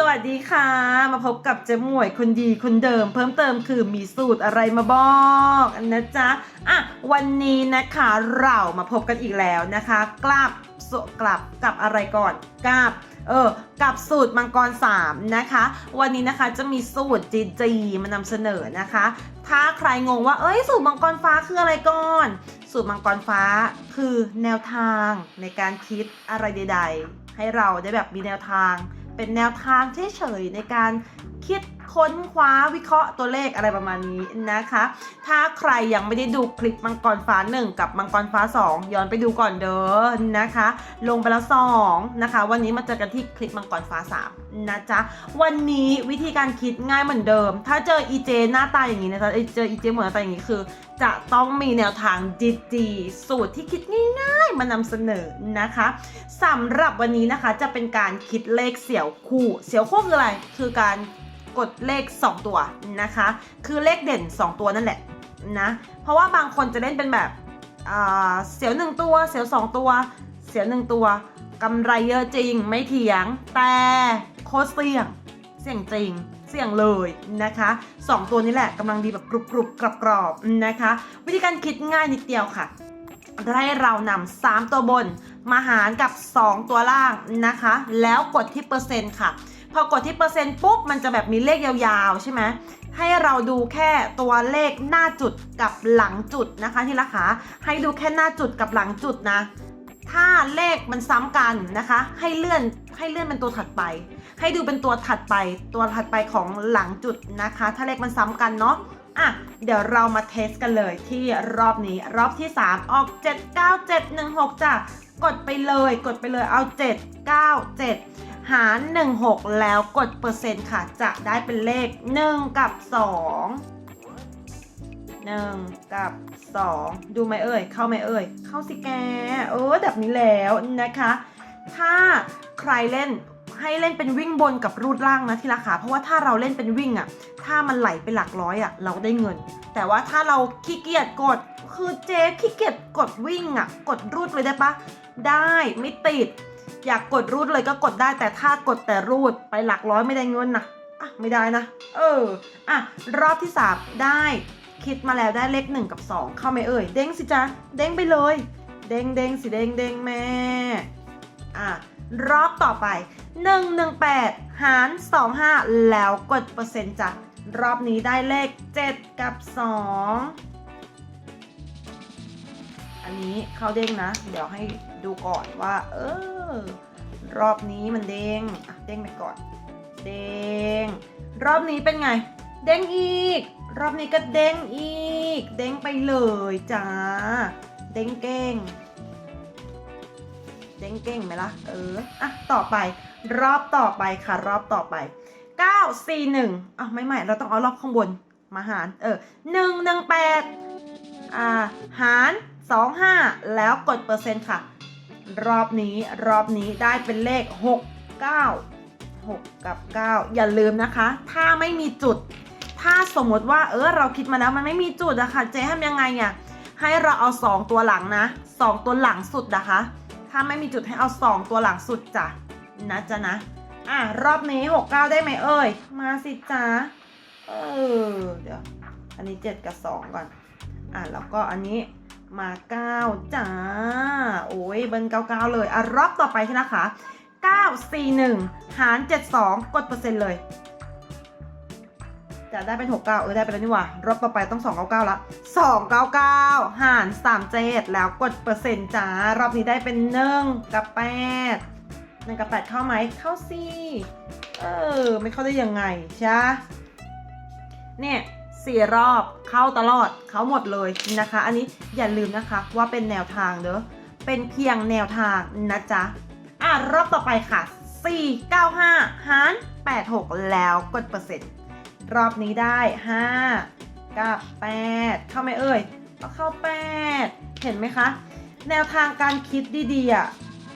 สวัสดีค่ะ มาพบกับเจ๊หมวยคนดีคนเดิม เพิ่มเติมคือมีสูตรอะไรมาบอกนะจ๊ะอะวันนี้นะคะเรามาพบกันอีกแล้วนะคะ กลับสกลับกับอะไรก่อนกลับเออกับสูตรมังกร 3 นะคะ วันนี้นะคะจะมีสูตรจีจีมานำเสนอนะคะ ถ้าใครงงว่าเอ้ยสูตรมังกรฟ้าคืออะไรก่อน สูตรมังกรฟ้าคือแนวทางในการคิดอะไรใด ๆ ให้เราได้แบบมีแนวทาง เป็นแนวทางเฉยๆในการ คิดค้นคว้าวิเคราะห์ตัวเลขอะไรประมาณนี้นะคะ ถ้าใครยังไม่ได้ดูคลิปมังกรฟ้า 1 กับมังกรฟ้า 2 ย้อนไปดูก่อนเด้อนะคะ ลงไปแล้ว2นะคะ วันนี้มาเจอกันที่คลิปมังกรฟ้า 3 นะจ๊ะ วันนี้วิธีการคิดง่ายเหมือนเดิม ถ้าเจอ EJ หน้าตาอย่างนี้นะจ๊ะเจอ้ยเจหมดหน้าตาอย่างนี้คือจะต้องมีแนวทางดีๆสูตรที่คิดง่ายๆ มานำเสนอนะคะสำหรับวันนี้นะคะจะเป็นการคิดเลขเสี่ยวคู่ เสี่ยวคู่คืออะไร คือการ กดเลข 2 ตัวนะคะ คือเลขเด่น 2 ตัวนั่นแหละนะ เพราะว่าบางคนจะเล่นเป็นแบบเสียว 1 ตัว เสียว 2 ตัว เสียว 1 ตัวกำไรเยอะจริงไม่เถียง แต่โคตรเสี่ยง เสี่ยงจริง เสี่ยงเลยนะคะ 2 ตัวนี้แหละกำลังดีแบบกรุบกรุบกรอบกรอบๆนะคะ วิธีการคิดง่ายนิดเดียวค่ะให้เรานำ3ตัวบนมาหารกับ 2 ตัวล่างนะคะ แล้วกดที่เปอร์เซ็นต์ค่ะ พอกดที่เปอร์เซ็นต์ปุ๊บมันจะแบบมีเลขยาวๆ ใช่ไหมให้เราดูแค่ตัวเลขหน้าจุดกับหลังจุดนะคะที่ราคาให้ดูแค่หน้าจุดกับหลังจุดนะ ถ้าเลขมันซ้ำกันนะคะ ให้เลื่อนให้เลื่อนเป็นตัวถัดไป ให้ดูเป็นตัวถัดไป ตัวถัดไปของหลังจุดนะคะ ถ้าเลขมันซ้ำกันเนาะอะเดี๋ยวเรามาเทสกันเลยที่รอบนี้รอบที่ 3 ออก 7 9 7 1 6จ้ะกดไปเลย กดไปเลยเอา 7 9 7 หาร 16 แล้วกดเปอร์เซ็นต์ค่ะ จะได้เป็นเลข 1 กับ 2 1 กับ 2 ดูไหมเอ่ย เข้าไหมเอ่ย เข้าสิแกเออแบบนี้แล้วนะคะ ถ้าใครเล่นให้เล่นเป็นวิ่งบนกับรูดล่างนะที่ราคาเพราะว่าถ้าเราเล่นเป็นวิ่งอะถ้ามันไหลไปหลักร้อยอะเราได้เงิน แต่ว่าถ้าเราขี้เกียจกดคือเจ๊ขี้เกียจกดวิ่งอะกดรูดเลยได้ปะได้ไม่ติด อยากกดรูดเลยก็กดได้แต่ถ้ากดแต่รูดไปหลักร้อยไม่ได้เงินนะอะไม่ได้นะ เออ อะ รอบที่สามได้คิดมาแล้วได้เลขหนึ่งกับสองเข้าไหมเอ่ย เด้งสิจ๊ะ เด้งไปเลย เด้งเด้งสิเด้งเด้งแม่ อะ รอบต่อไป118หาร25แล้วกดเปอร์เซ็นต์จ้ะ รอบนี้ได้เลข7กับ2อัันนี้ข้าวเด้งนะ เดี๋ยวให้ดูก่อนว่า เออ รอบนี้มันเด้งอะเด้งไปก่อน เด้ง รอบนี้เป็นไง เด้งอีก รอบนี้ก็เด้งอีก เด้งไปเลยจ้า เด้งเก้งเด้งเก้งไหมล่ะ เออ อะ ต่อไป รอบต่อไปค่ะ รอบต่อไป9 4 1อะไม่ใหม่เราต้องเอารอบข้างบน มาหาร เออ1 1 8อ่า หาร 2 5 แล้วกดเปอร์เซ็นต์ค่ะ รอบนี้รอบนี้ได้เป็นเลข 6 9 6 กับ 9 อย่าลืมนะคะ ถ้าไม่มีจุด ถ้าสมมติว่าเออเราคิดมาแล้วมันไม่มีจุดอะค่ะเจ๊ทำยังไงอะให้เราเอา 2 ตัวหลังนะ 2 ตัวหลังสุดนะคะ ถ้าไม่มีจุดให้เอา 2 ตัวหลังสุดจ้ะนะจ๊ะนะอะรอบนี้ 6 9 ได้ไหมเอ่ย มาสิจ๊ะเออเดี๋ยวอันนี้ 7 กับ 2 ก่อน อะแล้วก็อันนี้ มา9จ้า โอ้ยเบิ้ล99เลยอะรอบต่อไปใช่นะคะ9 4 1หาร72กดเปอร์เซ็นต์เลย จะได้เป็น69เออได้ไปแล้วนี่หว่ารอบต่อไปต้อง299ละ299หาร37แล้วกดเปอร์เซ็นต์จ้ารอบนี้ได้เป็น1กับ8 1กับ8เข้าไหมเข้าสิเออ ไม่เข้าได้ยังไงใช่เนี่ย สี่รอบเข้าตลอดเข้าหมดเลยนะคะ อันนี้อย่าลืมนะคะว่าเป็นแนวทางเด้อเป็นเพียงแนวทางนะจ๊ะอะรอบต่อไปค่ะ 495หาร86 แล้วกดเปอร์เซ็นต์รอบนี้ได้ 5 กับ 8 เข้าไหมเอ่ยก็เข้า 8 เห็นไหมคะ แนวทางการคิดดีๆอะ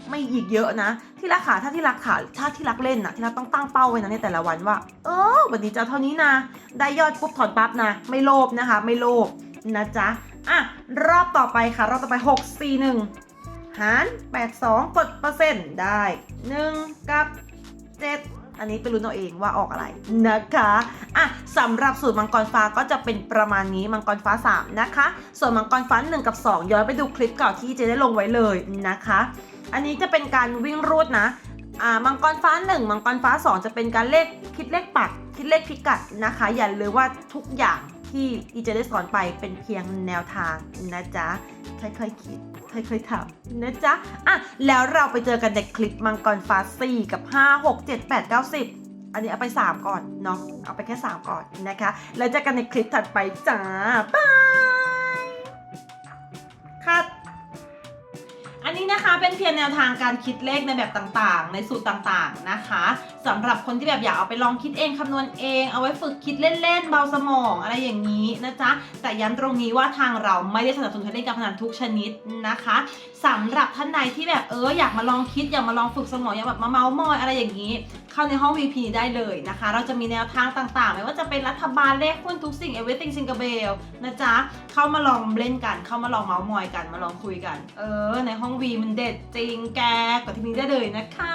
ไม่อีกเยอะนะ ที่รักขาถ้าที่รักขาถ้าที่รักเล่นนะที่รักต้องตั้งเป้าไว้นะในแต่ละวันว่า เออ วันนี้จะเท่านี้นะ ได้ยอดปุ๊บถอนปั๊บนะ ไม่โลภนะคะ ไม่โลภนะจ๊ะอะรอบต่อไปค่ะ รอบต่อไป 6 4 1 หาร 82 กดเปอร์เซ็นต์ได้ 1 กับ 7 อันนี้ไปรู้นเอาเองว่าออกอะไรนะคะอะสำหรับสูตรมังกรฟ้าก็จะเป็นประมาณนี้มังกรฟ้า 3 นะคะ ส่วนมังกรฟ้า 1 กับ 2 ย้อนไปดูคลิปเก่าที่เจได้ลงไว้เลยนะคะ อันนี้จะเป็นการวิ่งรูดนะอ่ามังกรฟ้า 1 มังกรฟ้า 2 จะเป็นการเลขคิดเลขปัก คิดเลขพิกัดนะคะ อย่าลืมว่าทุกอย่างที่อีเจได้สอนไปเป็นเพียงแนวทางนะจ๊ะค่อยๆคิดค่อยๆทำนะจ๊ะอะแล้วเราไปเจอกันในคลิปมังกรฟ้า 4 กับ 5 6 7 8 9 10 อันนี้เอาไป 3 ก่อนเนาะเอาไปแค่ 3 ก่อนนะคะ แล้วเจอกันในคลิปถัดไปจ้าบาย อันนี้นะคะเป็นเพียงแนวทางการคิดเลขในแบบต่างๆ ในสูตรต่างๆนะคะ สำหรับคนที่แบบอยากเอาไปลองคิดเองคำนวณเอง เอาไว้ฝึกคิดเล่นๆ เบาสมองอะไรอย่างนี้นะจ๊ะ แต่ย้ำตรงนี้ว่าทางเราไม่ได้สนับสนุนให้เล่นการพนันทุกชนิดนะคะสำหรับท่านใดที่แบบเอออยากมาลองคิดอยากมาลองฝึกสมองอยากแบบมาเมาส์มอยอะไรอย่างนี้ เข้าในห้อง VP ได้เลยนะคะ เราจะมีแนวทางต่างๆ ไม่ว่าจะเป็นรัฐบาลเลขหุ้นทุกสิ่ง everything ซิง a เบลนะจ๊ะเข้ามาลองเล่นกัน เข้ามาลองเมาส์มอยกันมาลองคุยกัน เออ ในห้อง V มันเด็ดจริงแกกดที่นี้ได้เลยนะคะ